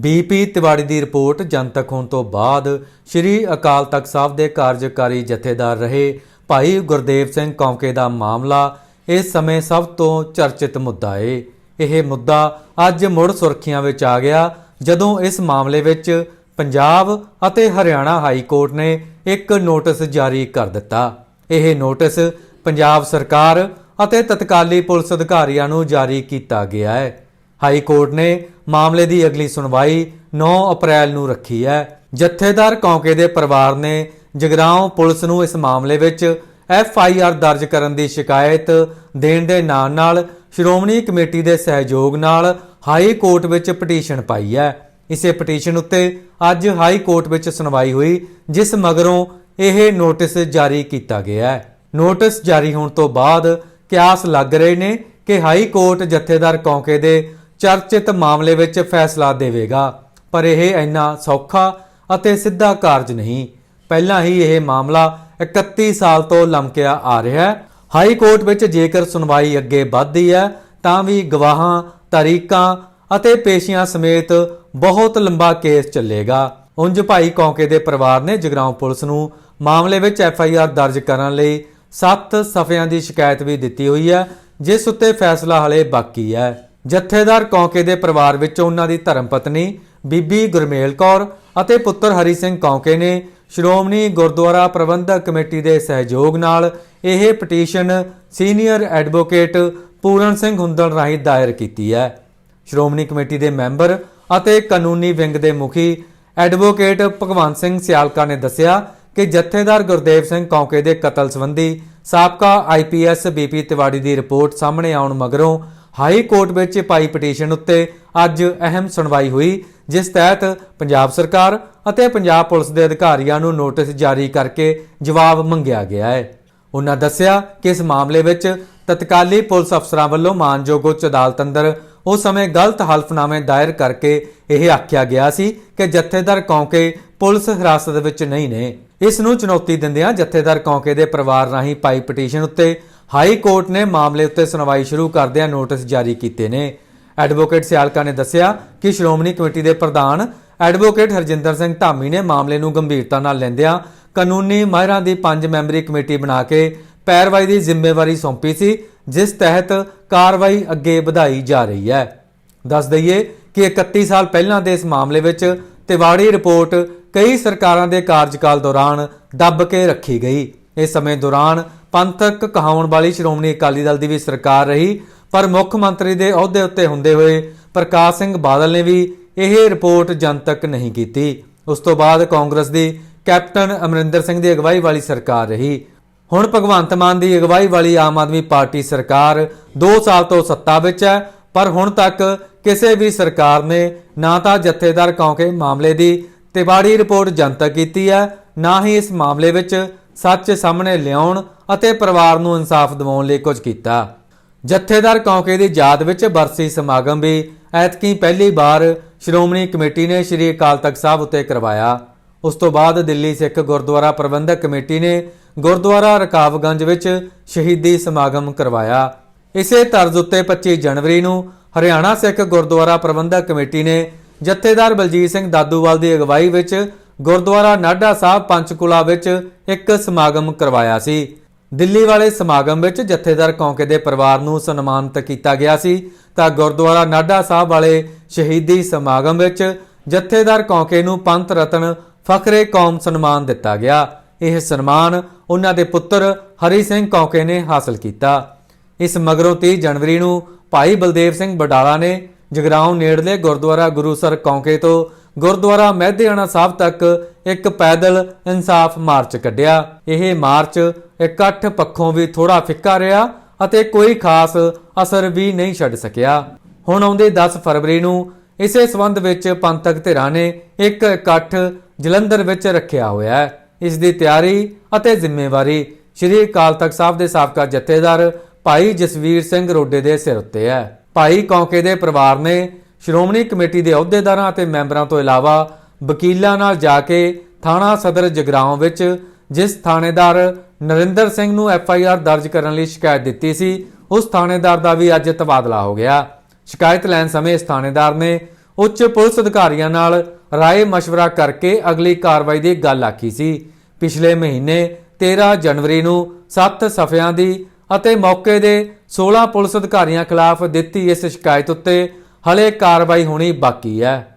BP Tiwari ਦੀ report ਜਨਤਕ ਹੋਣ ਤੋਂ ਬਾਅਦ ਸ੍ਰੀ ਅਕਾਲ ਤਖਤ ਸਾਹਿਬ ਦੇ ਕਾਰਜਕਾਰੀ ਜਥੇਦਾਰ ਰਹੇ ਭਾਈ ਗੁਰਦੇਵ ਸਿੰਘ ਕੌਂਕੇ ਦਾ ਮਾਮਲਾ ਇਸ ਸਮੇਂ ਸਭ ਤੋਂ ਚਰਚਿਤ ਮੁੱਦਾ ਏ। ਇਹ ਮੁੱਦਾ ਅੱਜ ਮੁੜ ਸੁਰਖੀਆਂ ਵਿੱਚ ਆ ਗਿਆ, ਜਦੋਂ ਇਸ ਮਾਮਲੇ ਵਿੱਚ ਪੰਜਾਬ ਅਤੇ ਹਰਿਆਣਾ ਹਾਈ ਕੋਰਟ ਨੇ ਇੱਕ ਨੋਟਿਸ ਜਾਰੀ ਕਰ ਦਿੱਤਾ। ਇਹ ਨੋਟਿਸ ਪੰਜਾਬ ਸਰਕਾਰ ਅਤੇ ਤਤਕਾਲੀ ਪੁਲਿਸ ਅਧਿਕਾਰੀਆਂ ਨੂੰ ਜਾਰੀ ਕੀਤਾ ਗਿਆ ਹੈ। ਹਾਈ ਕੋਰਟ ਨੇ ਮਾਮਲੇ ਦੀ ਅਗਲੀ ਸੁਣਵਾਈ 9 ਅਪ੍ਰੈਲ ਨੂੰ ਰੱਖੀ ਹੈ। ਜਥੇਦਾਰ ਕੌਂਕੇ ਦੇ ਪਰਿਵਾਰ ਨੇ ਜਗਰਾਉਂ ਪੁਲਿਸ ਨੂੰ ਇਸ ਮਾਮਲੇ ਵਿੱਚ ਐਫ ਆਈ ਆਰ ਦਰਜ ਕਰਨ ਦੀ ਸ਼ਿਕਾਇਤ ਦੇਣ ਦੇ ਨਾਲ ਨਾਲ ਸ਼੍ਰੋਮਣੀ ਕਮੇਟੀ ਦੇ ਸਹਿਯੋਗ ਨਾਲ ਹਾਈ ਕੋਰਟ ਵਿੱਚ ਪਟੀਸ਼ਨ ਪਾਈ ਹੈ। ਇਸੇ ਪਟੀਸ਼ਨ ਉੱਤੇ ਅੱਜ ਹਾਈ ਕੋਰਟ ਵਿੱਚ ਸੁਣਵਾਈ ਹੋਈ, ਜਿਸ ਮਗਰੋਂ ਇਹ ਨੋਟਿਸ ਜਾਰੀ ਕੀਤਾ ਗਿਆ ਹੈ। ਨੋਟਿਸ ਜਾਰੀ ਹੋਣ ਤੋਂ ਬਾਅਦ ਕਿਆਸ ਲੱਗ ਰਹੇ ਨੇ ਕਿ ਹਾਈ ਕੋਰਟ ਜਥੇਦਾਰ ਕੌਂਕੇ ਦੇ ਚਰਚਿਤ ਮਾਮਲੇ ਵਿੱਚ ਫੈਸਲਾ ਦੇਵੇਗਾ। ਪਰ ਇਹ ਇੰਨਾ ਸੌਖਾ ਅਤੇ ਸਿੱਧਾ ਕਾਰਜ ਨਹੀਂ। ਪਹਿਲਾਂ ਹੀ ਇਹ ਮਾਮਲਾ 31 ਸਾਲ ਤੋਂ ਲਮਕਿਆ ਆ ਰਿਹਾ ਹੈ। ਹਾਈ ਕੋਰਟ ਵਿੱਚ ਜੇਕਰ ਸੁਣਵਾਈ ਅੱਗੇ ਵੱਧਦੀ ਹੈ, ਤਾਂ ਵੀ ਗਵਾਹਾਂ, ਤਾਰੀਕਾਂ ਅਤੇ ਪੇਸ਼ੀਆਂ ਸਮੇਤ ਬਹੁਤ ਲੰਬਾ ਕੇਸ ਚੱਲੇਗਾ। ਉਂਝ ਭਾਈ ਕੌਂਕੇ ਦੇ ਪਰਿਵਾਰ ਨੇ ਜਗਰਾਉਂ ਪੁਲਿਸ ਨੂੰ ਮਾਮਲੇ ਵਿੱਚ ਐਫ ਆਈ ਆਰ ਦਰਜ ਕਰਨ ਲਈ 7 ਸਫ਼ਿਆਂ ਦੀ ਸ਼ਿਕਾਇਤ ਵੀ ਦਿੱਤੀ ਹੋਈ ਹੈ, ਜਿਸ ਉੱਤੇ ਫੈਸਲਾ ਹਲੇ ਬਾਕੀ ਹੈ। ਜਥੇਦਾਰ ਕੌਂਕੇ ਦੇ ਪਰਿਵਾਰ ਵਿੱਚੋਂ ਉਹਨਾਂ ਦੀ ਧਰਮ ਪਤਨੀ ਬੀਬੀ ਗੁਰਮੇਲ ਕੌਰ ਅਤੇ ਪੁੱਤਰ ਹਰੀ ਸਿੰਘ ਕੌਂਕੇ ਨੇ ਸ਼੍ਰੋਮਣੀ ਗੁਰਦੁਆਰਾ ਪ੍ਰਬੰਧਕ ਕਮੇਟੀ ਦੇ ਸਹਿਯੋਗ ਨਾਲ ਇਹ petition senior advocate Puran Singh Hundal ਰਾਹੀਂ ਦਾਇਰ ਕੀਤੀ ਹੈ। ਸ਼੍ਰੋਮਣੀ ਕਮੇਟੀ ਦੇ ਮੈਂਬਰ ਅਤੇ ਕਾਨੂੰਨੀ ਵਿੰਗ ਦੇ ਮੁਖੀ ਐਡਵੋਕੇਟ ਭਗਵੰਤ ਸਿੰਘ ਸਿਆਲਕਾ ਨੇ ਦੱਸਿਆ ਕਿ ਜਥੇਦਾਰ ਗੁਰਦੇਵ ਸਿੰਘ ਕੌਂਕੇ ਦੇ ਕਤਲ ਸੰਬੰਧੀ ਸਾਬਕਾ ਆਈਪੀਐਸ ਬੀਪੀ ਤਿਵਾੜੀ ਦੀ ਰਿਪੋਰਟ ਸਾਹਮਣੇ ਆਉਣ ਮਗਰੋਂ ਹਾਈ ਕੋਰਟ ਵਿੱਚ ਪਾਈ ਪਟੀਸ਼ਨ ਉੱਤੇ ਅੱਜ ਅਹਿਮ ਸੁਣਵਾਈ ਹੋਈ, ਜਿਸ ਤਹਿਤ ਪੰਜਾਬ ਸਰਕਾਰ ਅਤੇ ਪੰਜਾਬ ਪੁਲਿਸ ਦੇ ਅਧਿਕਾਰੀਆਂ ਨੂੰ ਨੋਟਿਸ ਜਾਰੀ ਕਰਕੇ ਜਵਾਬ ਮੰਗਿਆ ਗਿਆ ਹੈ। ਉਹਨਾਂ ਦੱਸਿਆ ਕਿ ਇਸ ਮਾਮਲੇ ਵਿੱਚ ਤਤਕਾਲੀ ਪੁਲਿਸ ਅਫਸਰਾਂ ਵੱਲੋਂ ਮਾਨਯੋਗ ਉੱਚ ਅਦਾਲਤ ਅੰਦਰ ਉਸ ਸਮੇਂ ਗਲਤ ਹਲਫਨਾਮੇ ਦਾਇਰ ਕਰਕੇ ਇਹ ਆਖਿਆ ਗਿਆ ਸੀ ਕਿ ਜਥੇਦਾਰ ਕੌਂਕੇ ਪੁਲਿਸ ਹਿਰਾਸਤ ਵਿੱਚ ਨਹੀਂ ਨੇ। ਇਸ ਨੂੰ ਚੁਣੌਤੀ ਦਿੰਦਿਆਂ ਜਥੇਦਾਰ ਕੌਂਕੇ ਦੇ ਪਰਿਵਾਰ ਰਾਹੀਂ ਪਾਈ ਪਟੀਸ਼ਨ ਉੱਤੇ ਹਾਈ ਕੋਰਟ ਨੇ ਮਾਮਲੇ ਉੱਤੇ ਸੁਣਵਾਈ ਸ਼ੁਰੂ ਕਰਦਿਆਂ ਨੋਟਿਸ ਜਾਰੀ ਕੀਤੇ ਨੇ। ਐਡਵੋਕੇਟ ਸਿਆਲਕਾ ਨੇ ਦੱਸਿਆ ਕਿ ਸ਼੍ਰੋਮਣੀ ਕਮੇਟੀ ਦੇ ਪ੍ਰਧਾਨ ਐਡਵੋਕੇਟ ਹਰਜਿੰਦਰ ਸਿੰਘ ਧਾਮੀ ਨੇ ਮਾਮਲੇ ਨੂੰ ਗੰਭੀਰਤਾ ਨਾਲ ਲੈਂਦਿਆਂ ਕਾਨੂੰਨੀ ਮਾਹਿਰਾਂ ਦੀ ਪੰਜ ਮੈਂਬਰੀ ਕਮੇਟੀ ਬਣਾ ਕੇ ਪੈਰਵਾਈ ਦੀ ਜ਼ਿੰਮੇਵਾਰੀ ਸੌਂਪੀ ਸੀ, ਜਿਸ ਤਹਿਤ ਕਾਰਵਾਈ ਅੱਗੇ ਵਧਾਈ ਜਾ ਰਹੀ ਹੈ। ਦੱਸ ਦਈਏ ਕਿ 31 ਸਾਲ ਪਹਿਲਾਂ ਦੇ ਇਸ ਮਾਮਲੇ ਵਿੱਚ ਤਿਵਾੜੀ ਰਿਪੋਰਟ ਕਈ ਸਰਕਾਰਾਂ ਦੇ ਕਾਰਜਕਾਲ ਦੌਰਾਨ ਦੱਬ ਕੇ ਰੱਖੀ ਗਈ। ਇਸ ਸਮੇਂ ਦੌਰਾਨ ਪੰਥਕ ਕਹਾਉਣ ਵਾਲੀ ਸ਼੍ਰੋਮਣੀ ਅਕਾਲੀ ਦਲ ਦੀ ਵੀ ਸਰਕਾਰ ਰਹੀ, ਪਰ ਮੁੱਖ ਮੰਤਰੀ ਦੇ ਅਹੁਦੇ ਉੱਤੇ ਹੁੰਦੇ ਹੋਏ ਪ੍ਰਕਾਸ਼ ਸਿੰਘ ਬਾਦਲ ਨੇ ਵੀ ਇਹ ਰਿਪੋਰਟ ਜਨਤਕ ਨਹੀਂ ਕੀਤੀ। ਉਸ ਤੋਂ ਬਾਅਦ ਕਾਂਗਰਸ ਦੀ ਕੈਪਟਨ ਅਮਰਿੰਦਰ ਸਿੰਘ ਦੀ ਅਗਵਾਈ ਵਾਲੀ ਸਰਕਾਰ ਰਹੀ। ਹੁਣ ਭਗਵੰਤ ਮਾਨ ਦੀ ਅਗਵਾਈ ਵਾਲੀ ਆਮ ਆਦਮੀ ਪਾਰਟੀ ਸਰਕਾਰ 2 ਸਾਲ ਤੋਂ ਸੱਤਾ ਵਿੱਚ ਹੈ, ਪਰ ਹੁਣ ਤੱਕ ਕਿਸੇ ਵੀ ਸਰਕਾਰ ਨੇ ਨਾ ਤਾਂ ਜਥੇਦਾਰ ਕੌਂਕੇ ਮਾਮਲੇ ਦੀ ਤਿਵਾੜੀ ਰਿਪੋਰਟ ਜਨਤਕ ਕੀਤੀ ਹੈ, ਨਾ ਹੀ ਇਸ ਮਾਮਲੇ ਵਿੱਚ ਸੱਚ ਸਾਹਮਣੇ ਲਿਆਉਣ ਅਤੇ ਪਰਿਵਾਰ ਨੂੰ ਇਨਸਾਫ ਦਿਵਾਉਣ ਲਈ ਕੁਝ ਕੀਤਾ। ਜਥੇਦਾਰ ਕੌਂਕੇ ਦੀ ਯਾਦ ਵਿੱਚ ਬਰਸੀ ਸਮਾਗਮ ਵੀ ਐਤਕੀ ਪਹਿਲੀ ਵਾਰ ਸ਼੍ਰੋਮਣੀ ਕਮੇਟੀ ਨੇ ਸ੍ਰੀ ਅਕਾਲ ਤਖਤ ਸਾਹਿਬ ਉੱਤੇ ਕਰਵਾਇਆ। ਉਸ ਤੋਂ ਬਾਅਦ ਦਿੱਲੀ ਸਿੱਖ ਗੁਰਦੁਆਰਾ ਪ੍ਰਬੰਧਕ ਕਮੇਟੀ ਨੇ ਗੁਰਦੁਆਰਾ ਰਕਾਬਗੰਜ ਵਿੱਚ ਸ਼ਹੀਦੀ ਸਮਾਗਮ ਕਰਵਾਇਆ। ਇਸੇ ਤਰਜ਼ ਉੱਤੇ 25 ਜਨਵਰੀ ਨੂੰ ਹਰਿਆਣਾ ਸਿੱਖ ਗੁਰਦੁਆਰਾ ਪ੍ਰਬੰਧਕ ਕਮੇਟੀ ਨੇ ਜਥੇਦਾਰ ਬਲਜੀਤ ਸਿੰਘ ਦਾਦੂਵਾਲ ਦੀ ਅਗਵਾਈ ਵਿੱਚ ਗੁਰਦੁਆਰਾ ਨਾਢਾ ਸਾਹਿਬ ਪੰਚਕੂਲਾ ਵਿੱਚ ਇੱਕ ਸਮਾਗਮ ਕਰਵਾਇਆ ਸੀ। ਦਿੱਲੀ ਵਾਲੇ ਸਮਾਗਮ ਵਿੱਚ ਜਥੇਦਾਰ ਕੌਂਕੇ ਦੇ ਪਰਿਵਾਰ ਨੂੰ ਸਨਮਾਨਿਤ ਕੀਤਾ ਗਿਆ ਸੀ। ਤਾਂ ਗੁਰਦੁਆਰਾ ਨਾਢਾ ਸਾਹਿਬ ਵਾਲੇ ਸ਼ਹੀਦੀ ਸਮਾਗਮ ਵਿੱਚ ਜਥੇਦਾਰ ਕੌਂਕੇ ਨੂੰ ਪੰਥ ਰਤਨ ਫਖਰੇ ਕੌਮ ਸਨਮਾਨ ਦਿੱਤਾ ਗਿਆ। ਇਹ ਸਨਮਾਨ ਉਹਨਾਂ ਦੇ ਪੁੱਤਰ ਹਰੀ ਸਿੰਘ ਕੌਂਕੇ ਨੇ ਹਾਸਲ ਕੀਤਾ। ਇਸ ਮਗਰੋਂ 30 ਜਨਵਰੀ ਨੂੰ ਭਾਈ ਬਲਦੇਵ ਸਿੰਘ ਬਡਾਲਾ ਨੇ ਜਗਰਾਉਂ ਨੇੜਲੇ ਗੁਰਦੁਆਰਾ ਗੁਰੂਸਰ ਕੌਂਕੇ ਤੋਂ ਗੁਰਦੁਆਰਾ ਮਹਿਦਿਆਣਾ ਸਾਹਿਬ ਤੱਕ ਇੱਕ ਪੈਦਲ ਇਨਸਾਫ ਮਾਰਚ ਕੱਢਿਆ। ਇਹ ਮਾਰਚ ਇਕੱਠ ਪੱਖੋਂ ਵੀ ਥੋੜਾ ਫਿੱਕਾ ਰਿਹਾ ਅਤੇ ਕੋਈ ਖਾਸ ਅਸਰ ਵੀ ਨਹੀਂ ਛੱਡ ਸਕਿਆ। ਹੁਣ ਆਉਂਦੇ 10 ਫਰਵਰੀ ਨੂੰ ਇਸੇ ਸਬੰਧ ਵਿੱਚ ਪੰਥਕ ਧਿਰਾਂ ਨੇ ਇੱਕ ਇਕੱਠ ਜਲੰਧਰ ਵਿੱਚ ਰੱਖਿਆ ਹੋਇਆ ਹੈ। ਇਸ ਦੀ ਤਿਆਰੀ ਅਤੇ ਜ਼ਿੰਮੇਵਾਰੀ ਸ਼੍ਰੀ ਅਕਾਲ ਤਖਤ ਸਾਹਿਬ ਦੇ ਸਾਬਕਾ ਜਥੇਦਾਰ ਭਾਈ ਜਸਵੀਰ ਸਿੰਘ ਰੋਡੇ ਦੇ ਸਿਰ ਉੱਤੇ ਹੈ। ਭਾਈ ਕੌਂਕੇ ਦੇ ਪਰਿਵਾਰ ਨੇ ਸ਼੍ਰੋਮਣੀ ਕਮੇਟੀ ਦੇ ਅਹੁਦੇਦਾਰਾਂ ਅਤੇ ਮੈਂਬਰਾਂ ਤੋਂ ਇਲਾਵਾ ਵਕੀਲਾਂ ਨਾਲ ਜਾ ਕੇ ਥਾਣਾ ਸਦਰ ਜਗਰਾਉਂ ਵਿੱਚ ਜਿਸ ਥਾਣੇਦਾਰ ਨਰਿੰਦਰ ਸਿੰਘ ਨੂੰ ਐਫ ਆਈ ਆਰ ਦਰਜ ਕਰਨ ਲਈ ਸ਼ਿਕਾਇਤ ਦਿੱਤੀ ਸੀ, ਉਸ ਥਾਣੇਦਾਰ ਦਾ ਵੀ ਅੱਜ ਤਬਾਦਲਾ ਹੋ ਗਿਆ। ਸ਼ਿਕਾਇਤ ਲੈਣ ਸਮੇਂ ਇਸ ਥਾਣੇਦਾਰ ਨੇ ਉੱਚ ਪੁਲਿਸ ਅਧਿਕਾਰੀਆਂ ਨਾਲ ਰਾਏ ਮਸ਼ਵਰਾ ਕਰਕੇ ਅਗਲੀ ਕਾਰਵਾਈ ਦੀ ਗੱਲ ਆਖੀ ਸੀ। ਪਿਛਲੇ ਮਹੀਨੇ 13 ਜਨਵਰੀ ਨੂੰ 7 ਸਫ਼ਿਆਂ ਦੀ ਅਤੇ ਮੌਕੇ ਦੇ 16 ਪੁਲਿਸ ਅਧਿਕਾਰੀਆਂ ਖਿਲਾਫ ਦਿੱਤੀ ਇਸ ਸ਼ਿਕਾਇਤ ਉੱਤੇ ਹਲੇ ਕਾਰਵਾਈ ਹੋਣੀ ਬਾਕੀ ਹੈ।